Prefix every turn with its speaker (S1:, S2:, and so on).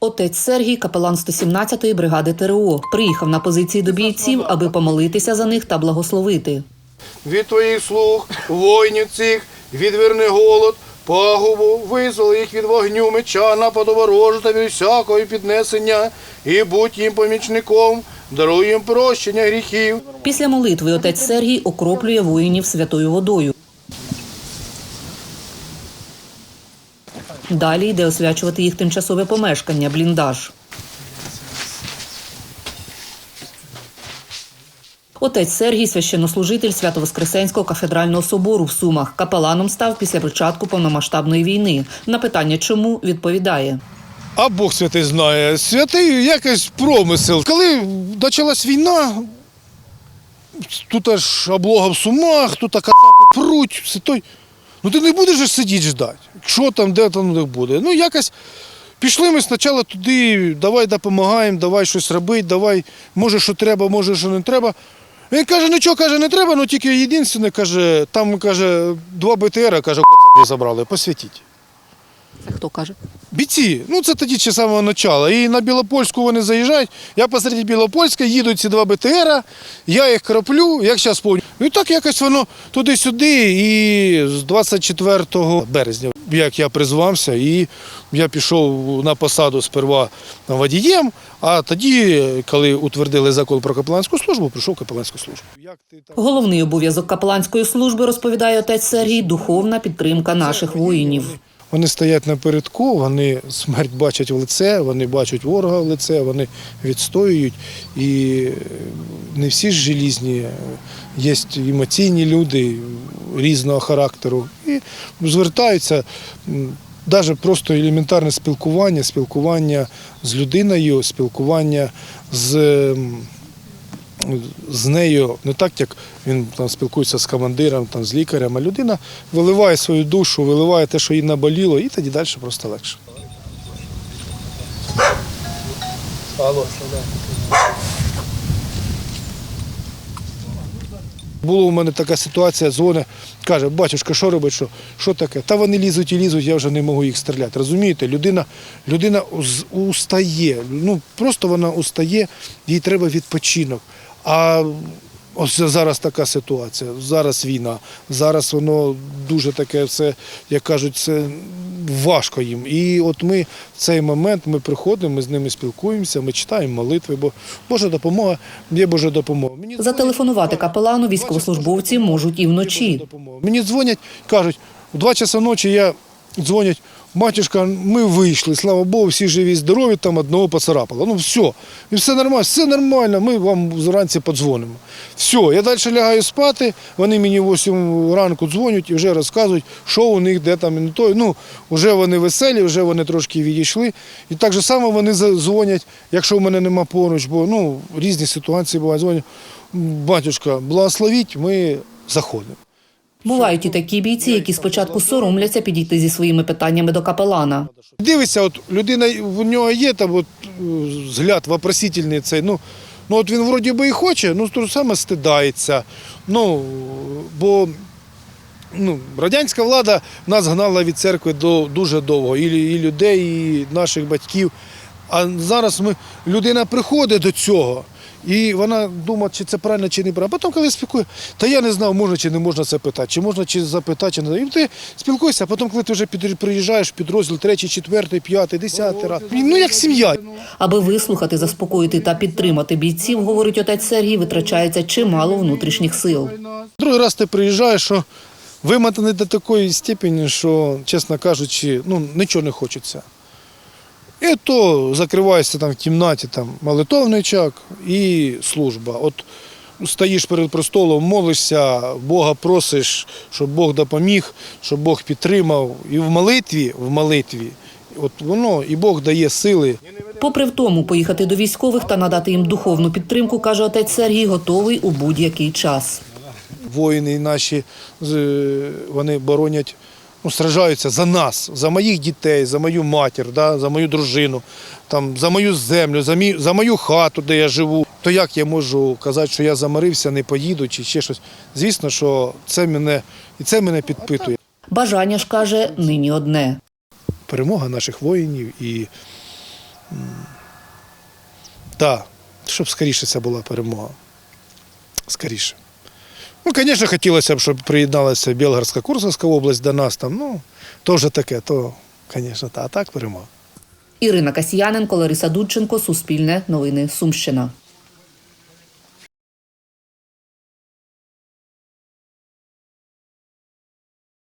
S1: Отець Сергій, капелан 117-ї бригади ТРО, приїхав на позиції до бійців, аби помолитися за них та благословити.
S2: від твоїх слуг, воїнів цих, відверни голод, пагубу, визволи їх від вогню, меча, нападу ворожу та від всякого піднесення, і будь їм помічником, даруй їм прощення гріхів.
S1: Після молитви отець Сергій окроплює воїнів святою водою. Далі йде освячувати їх тимчасове помешкання, бліндаж. Отець Сергій, священнослужитель Свято-Воскресенського кафедрального собору в Сумах, капеланом став після початку повномасштабної війни. На питання, чому відповідає.
S2: А Бог святий знає, святий якийсь промисел. Коли почалась війна, тут аж облога в сумах, тут кацапи пруть, все той. Ну ти не будеш сидіти ждати. Що там, де там де буде. Ну якось пішли ми спочатку туди, давай допомагаємо, давай щось робити, давай, може, що треба, може, що не треба. Він каже, нічого каже, не треба, ну тільки єдине, каже, там каже, два БТР, каже, забрали, посвятіть.
S1: Це хто каже?
S2: Бійці, ну це тоді ще з самого початку. І на Білопольську вони заїжджають. Я посеред Білопольська, їдуть ці два БТРа, я їх краплю, як зараз повню. І так якось воно туди-сюди. І з 24 березня, як я призвався, і я пішов на посаду сперва водієм, а тоді, коли утвердили закон про капеланську службу, прийшов капеланську службу. Як ти?
S1: Головний обов'язок капеланської служби, розповідає отець Сергій, духовна підтримка наших воїнів.
S2: Вони стоять напередку, вони смерть бачать в лице, вони бачать ворога в лице, вони відстоюють. І е, не всі ж желізні, є емоційні люди різного характеру. І звертаються навіть просто елементарне спілкування, спілкування з людиною, спілкування з. З нею не так, як він там спілкується з командиром, там, з лікарем, а людина виливає свою душу, виливає те, що їй наболіло, і тоді далі просто легше. Була у мене така ситуація, дзвоне, каже, батюшка, що робить, що, що таке? Та вони лізуть і лізуть, я вже не можу їх стріляти. Розумієте, людина, людина устає, ну просто вона устає, їй треба відпочинок. А ось зараз така ситуація, зараз війна, зараз воно дуже таке все, як кажуть, це важко їм. І от ми в цей момент ми приходимо, ми з ними спілкуємося, ми читаємо молитви, бо Божа допомога є Божа допомога. Мені
S1: Зателефонувати капелану військовослужбовці можуть і вночі.
S2: Мені дзвонять, кажуть, у 2 часа ночі я дзвонять, батюшка, ми вийшли, слава Богу, всі живі, здорові, там одного поцарапало. Ну все, і все нормально, все нормально, ми вам зранці подзвонимо. Все, я далі лягаю спати, вони мені 8 ранку дзвонять і вже розказують, що у них, де там не то. Ну, вже вони веселі, вже вони трошки відійшли. І так же само вони дзвонять, якщо в мене нема поруч, бо ну, різні ситуації бувають, дзвонять, батюшка, благословіть, ми заходимо.
S1: Бувають і такі бійці, які спочатку соромляться підійти зі своїми питаннями до капелана.
S2: Дивиться, от людина в нього є там от, е, взгляд вопросительний цей. Ну, ну от він вроді би і хоче, ну то саме стидається. Ну, бо ну, радянська влада нас гнала від церкви до, дуже довго, і, і людей, і наших батьків. А зараз ми, людина приходить до цього. І вона думає, чи це правильно, чи не правильно. Потім, коли спілкує, та я не знав, можна чи не можна це питати, чи можна чи запитати, чи не. І ти спілкуєшся, а потім, коли ти вже приїжджаєш підрозділ третій, четвертий, п'ятий, десятий раз. Ну як сім'я.
S1: Аби вислухати, заспокоїти та підтримати бійців, говорить отець Сергій, витрачається чимало внутрішніх сил.
S2: Другий раз ти приїжджаєш, що вимотаний до такої степені, що, чесно кажучи, ну, нічого не хочеться. І то закриваєшся там в кімнаті, там молитовний чак і служба. От стоїш перед престолом, молишся, Бога просиш, щоб Бог допоміг, щоб Бог підтримав. І в молитві, в молитві, от воно і Бог дає сили.
S1: Попри в тому, поїхати до військових та надати їм духовну підтримку, каже отець Сергій, готовий у будь-який час.
S2: воїни наші вони боронять, ну, сражаються за нас, за моїх дітей, за мою матір, да, за мою дружину, там, за мою землю, за, мій, за мою хату, де я живу. То як я можу казати, що я замирився, не поїду чи ще щось? Звісно, що це мене і це мене підпитує.
S1: Бажання ж каже нині одне.
S2: перемога наших воїнів і да, щоб скоріше це була перемога. Скоріше. Ну, звісно, хотілося б, щоб приєдналася Білгарська Курсовська область до нас там. Ну, то вже таке, то, звісно, та, а так перемога.
S1: Ірина Касьяненко, Лариса Дудченко, Суспільне, Новини Сумщина.